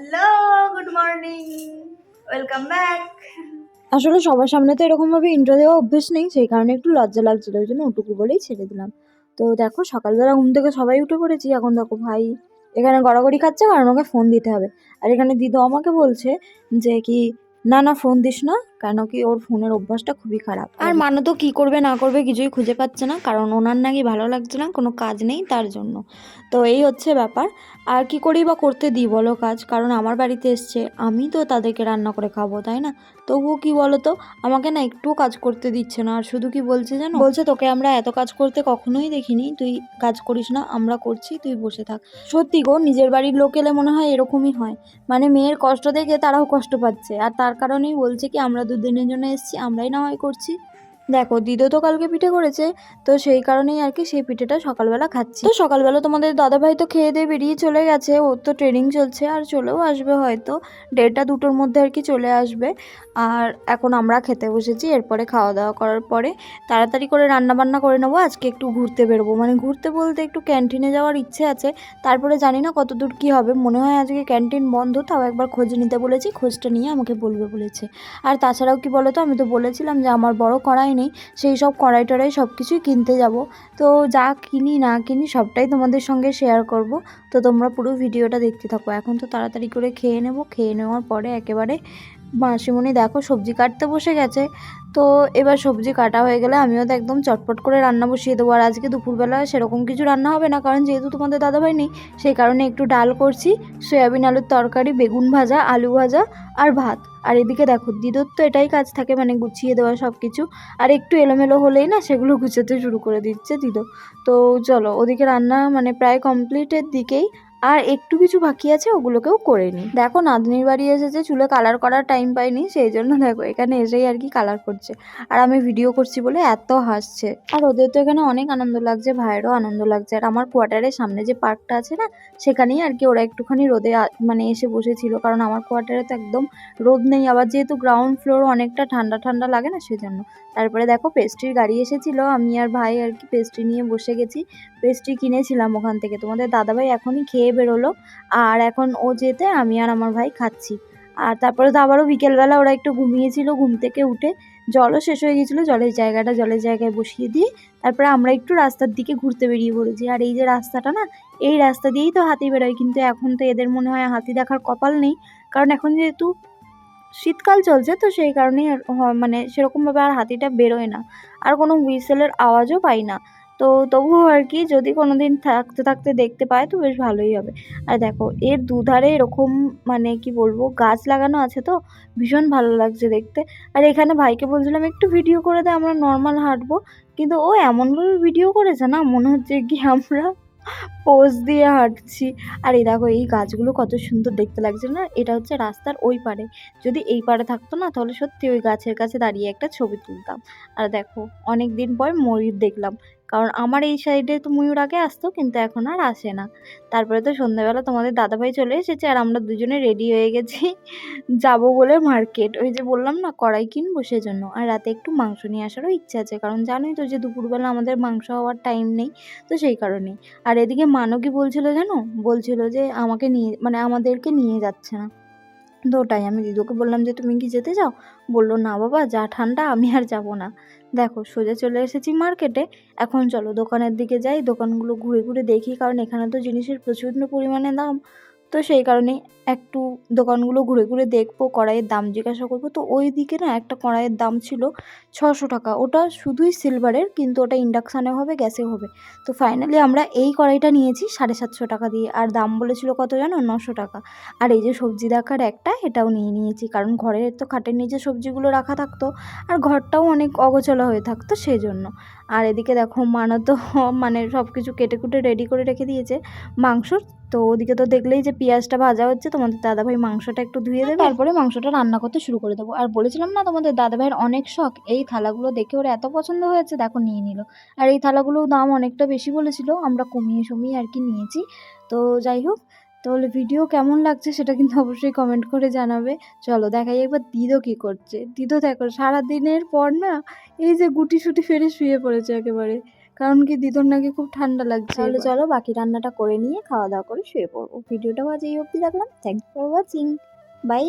Hello good morning welcome back আসলে সবার সামনে তো এরকমভাবে ইন্ট্রো দেওয়া অভ্যেস নেই, সেই কারণে একটু লজ্জা লাগছিল, ওই জন্য ওটুকু বলেই ছেড়ে দিলাম। তো দেখো, সকালবেলা ঘুম থেকে সবাই উঠে পড়েছি, এখন দেখো ভাই এখানে গড়াগড়ি খাচ্ছে, কারণ ওকে ফোন দিতে হবে। আর এখানে দিদু আমাকে বলছে যে কি না না ফোন দিস না কেন কি ওর ফোনের অভ্যাসটা খুবই খারাপ। আর মানু তো কি করবে না করবে কিছুই খুঁজে পাচ্ছে না কারণ ওনার নাকি ভালো লাগছে না কোনো কাজ নেই তার জন্য। তো এই হচ্ছে ব্যাপার। আর কি করি বা করতে দিই বলো কাজ? কারণ আমার বাড়িতে এসছে আমি তো তাদেরকে রান্না করে খাব তাই না? তবুও কি বলো তো আমাকে না একটুও কাজ করতে দিচ্ছে না আর শুধু কি বলছে জানো? বলছে তোকে আমরা এত কাজ করতে কখনোই দেখিনি তুই কাজ করিস না আমরা করছি তুই বসে থাক। সত্যি গো নিজের বাড়ির লোক এলে মনে হয় এরকমই হয়। মানে মেয়ের কষ্ট দেখে তারাও কষ্ট পাচ্ছে আর তার কারণেই বলছে কি আমরা দুদিনের জন্য এসেছি আমরাই না হয় করছি। দেখো, দিদো তো কালকে পিঠে করেছে, তো সেই কারণেই আর কি সেই পিঠেটা সকালবেলা খাচ্ছি। তো সকালবেলা তোমাদের দাদাভাই তো খেয়ে দিয়ে বেরিয়ে চলে গেছে, ওর তো ট্রেনিং চলছে, আর চলেও আসবে হয়তো। দেড়টা দুটোর মধ্যে আর কি চলে আসবে। আর এখন আমরা খেতে বসেছি, এরপরে খাওয়া দাওয়া করার পরে তাড়াতাড়ি করে রান্না বান্না করে নেব, আজকে একটু ঘুরতে বেরোবো। মানে ঘুরতে বলতে একটু ক্যান্টিনে যাওয়ার ইচ্ছে আছে, তারপরে জানি না কত দূর কী হবে। মনে হয় আজকে ক্যান্টিন বন্ধ, তাও একবার খোঁজ নিতে বলেছি, খোঁজটা নিয়ে আমাকে বলবে বলেছে। আর তাছাড়াও কি বলো তো আমি তো বলেছিলাম যে আমার বড় কড়াই নেই, সেই সব কড়াই টড়াই সব কিছুই কিনতে যাব। তো যা কিনি না কিনি সবটাই তোমাদের সঙ্গে শেয়ার করব। তো তোমরা পুরো ভিডিওটা দেখতে থাকো। এখন তো তাড়াতাড়ি করে খেয়ে নেব। খেয়ে নেওয়ার পরে একেবারে মাসিমণি, দেখো সবজি কাটতে বসে গেছে। তো এবার সবজি কাটা হয়ে গেলে আমিও তো একদম চটপট করে রান্না বসিয়ে দেবো। আর আজকে দুপুরবেলা সেরকম কিছু রান্না হবে না, কারণ যেহেতু তোমাদের দাদাভাই নেই, সেই কারণে একটু ডাল করছি, সয়াবিন আলুর তরকারি, বেগুন ভাজা, আলু ভাজা আর ভাত। আর এদিকে দেখো, দিদর তো এটাই কাজ থাকে মানে গুছিয়ে দেওয়া সব কিছু আর একটু এলোমেলো হলেই না সেগুলো গুছোতে শুরু করে দিচ্ছে দিদো। তো চলো, ওদিকে রান্না মানে প্রায় কমপ্লিটের দিকেই। আর একটু কিছু বাকি আছে, ওগুলোকেও করে নিই দেখো, নাতনির বাড়ি এসেছে, চুলে কালার করার টাইম পাইনি সেই জন্য দেখো, এখানে এসেই আর কি কালার করছে। আর আমি ভিডিও করছি বলে এত হাসছে। আর ওদের তো এখানে অনেক আনন্দ লাগছে, ভাইয়েরও আনন্দ লাগছে। আর আমার কোয়ার্টারের সামনে যে পার্কটা আছে না, সেখানেই আর কি ওরা একটুখানি রোদে মানে এসে বসেছিল। কারণ আমার কোয়ার্টারে তো একদম রোদ নেই। আবার যেহেতু গ্রাউন্ড ফ্লোর অনেকটা ঠান্ডা ঠান্ডা লাগে না, সেজন্য। তারপরে দেখো পেস্ট্রির গাড়ি এসেছিল। আমি আর ভাই আর কি পেস্ট্রি নিয়ে বসে গেছি। পেস্ট্রি কিনেছিলাম ওখান থেকে। তোমাদের দাদাভাই এখনই খেয়ে বেরোলো। আর এখন ও যেতে আমি আর আমার ভাই খাচ্ছি। আর তারপরে তো আবারও বিকেলবেলা ওরা একটু ঘুমিয়েছিল, ঘুম থেকে উঠে জলও শেষ হয়ে গেছিল, জলের জায়গাটা জলের জায়গায় বসিয়ে দিয়ে তারপরে আমরা একটু রাস্তার দিকে ঘুরতে বেরিয়ে পড়েছি। আর এই যে রাস্তাটা না, এই রাস্তা দিয়েই তো হাতি বেরোয়। কিন্তু এখন তো এদের মনে হয় হাতি দেখার কপাল নেই। কারণ এখন যেহেতু শীতকাল চলছে, তো সেই কারণেই মানে সেরকমভাবে আর হাতিটা বেরোয় না। আর কোনো হুইসেলের আওয়াজও পাই না। তো তবুও আর কি যদি কোনো দিন থাকতে থাকতে দেখতে পায় তো বেশ ভালোই হবে। আর দেখো, এর দুধারে এরকম মানে কি বলব, গাছ লাগানো আছে তো, ভীষণ ভালো লাগছে দেখতে। আর এখানে ভাইকে বলছিলাম, একটু ভিডিও করে দে, আমরা নর্মাল হাঁটবো। কিন্তু ও এমনভাবে ভিডিও করেছে না, মনে হচ্ছে কি আমরা পোজ দিয়ে হাঁটছি। আর এই দেখো, এই গাছগুলো কত সুন্দর দেখতে লাগছে না, এটা হচ্ছে রাস্তার ওই পারে যদি এই পারে থাকতো না, তাহলে সত্যি ওই গাছের কাছে দাঁড়িয়ে একটা ছবি তুলতাম। আর দেখো অনেক দিন পর ময়ূর দেখলাম। কারণ আমার এই সাইডে তো ময়ূর আগে আসতো, কিন্তু এখন আর আসে না। তারপরে তো সন্ধ্যাবেলা তোমাদের দাদাভাই চলে এসেছে আর আমরা দুজনে রেডি হয়ে গেছি যাব বলে মার্কেট ওই যে বললাম না, কড়াই কিনবো সেজন্য। আর রাতে একটু মাংস নিয়ে আসারও ইচ্ছা আছে, কারণ জানোই তো যে দুপুরবেলা আমাদের মাংস হওয়ার টাইম নেই, তো সেই কারণেই। আর এদিকে মানও কি বলছিল জানো? বলছিল যে আমাকে নিয়ে মানে আমাদেরকে নিয়ে যাচ্ছে না। তো ওটাই, আমি দিদুকে বললাম যে, তুমি কি যেতে চাও? বলল, না বাবা, যা ঠান্ডা আমি আর যাব না। দেখো, সোজা চলে এসেছি মার্কেটে এখন চলো, দোকানের দিকে যাই, দোকানগুলো ঘুরে ঘুরে দেখি, কারণ এখানে তো জিনিসের প্রচণ্ড পরিমাণে দাম। তো সেই কারণে একটু দোকানগুলো ঘুরে ঘুরে দেখব, কড়াইয়ের দাম জিজ্ঞাসা করব। তো ওই দিকে না একটা কড়াইয়ের দাম ছিল ছশো টাকা। ওটা শুধুই সিলভারের কিন্তু ওটা ইন্ডাকশানে হবে গ্যাসে হবে। তো ফাইনালি আমরা এই কড়াইটা নিয়েছি সাড়ে সাতশো টাকা দিয়ে। আর দাম বলেছিল কত জানো? নশো টাকা। আর এই যে সবজি রাখার একটা, এটাও নিয়ে নিয়েছি। কারণ ঘরের তো খাটের নিচে সবজিগুলো রাখা থাকতো, আর ঘরটাও অনেক অগোছলা হয়ে থাকতো সেই জন্য আর এদিকে দেখো মানা তো মানে সব কিছু কেটে কুটে রেডি করে রেখে দিয়েছে মাংসর তো ওদিকে তো দেখলেই যে পেঁয়াজটা ভাজা হচ্ছে, তোমাদের দাদাভাই মাংসটা একটু ধুয়ে দেবে। তারপরে মাংসটা রান্না করতে শুরু করে দেবো। আর বলেছিলাম না তোমাদের দাদাভাইয়ের অনেক শখ, এই থালাগুলো দেখে ওর এত পছন্দ হয়েছে, দেখো নিয়ে নিল। আর এই থালাগুলোর দাম অনেকটা বেশি বলেছিল, আমরা কমিয়ে সমিয়ে আর কি নিয়েছি। তো যাই হোক, তাহলে ভিডিও কেমন লাগছে সেটা কিন্তু অবশ্যই কমেন্ট করে জানাবে। চলো দেখাই একবার দিদো কি করছে। দিদো দেখো সারাদিনের পর না, এই যে গুটি সুটি ফেরে শুয়ে পড়েছে একেবারে। কারণ কি দিদর নাকি খুব ঠান্ডা লাগছে তাহলে চলো বাকি রান্নাটা করে নিয়ে খাওয়া দাওয়া করে শুয়ে পড়ব। ভিডিওটা আজ এই অবধি রাখলাম। Thank for watching by